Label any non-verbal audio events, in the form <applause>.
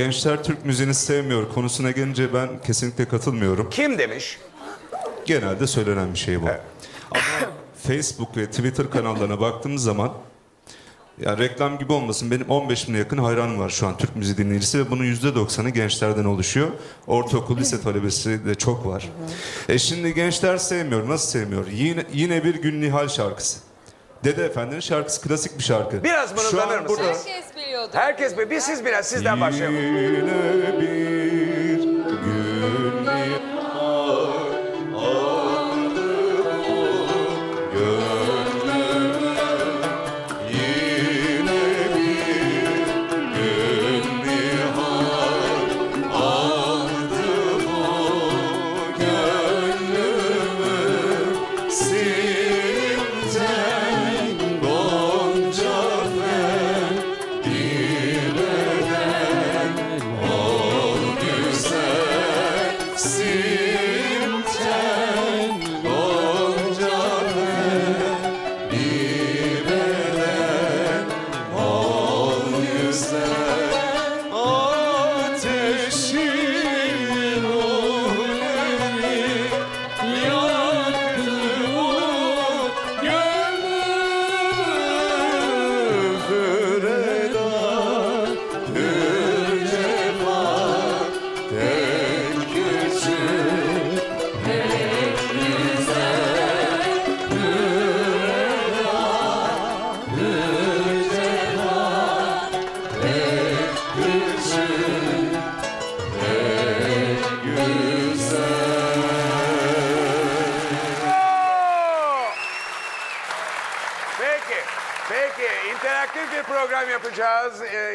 Gençler Türk müziğini sevmiyor konusuna gelince ben kesinlikle katılmıyorum. Kim demiş? Genelde söylenen bir şey bu. Ama <coughs> Facebook ve Twitter kanallarına baktığımız zaman ya reklam gibi olmasın benim 15 bine yakın hayranım var şu an Türk müziği dinleyicisi ve bunun %90'ı gençlerden oluşuyor. Ortaokul, lise talebesi de çok var. E şimdi gençler sevmiyor. Nasıl sevmiyor? Yine, yine bir gün Nihal şarkısı. Dede Efendi'nin şarkısı klasik bir şarkı. Biraz mırıldanır an mısın? burada Herkes biliyordu. Herkes bir, bir siz biraz sizden başlayalım. Yine bir gün Nihal aldı o gönlümü. Yine bir gün Nihal aldı o gönlümü. Simten se Peki, peki. interaktif bir program yapacağız. Ee,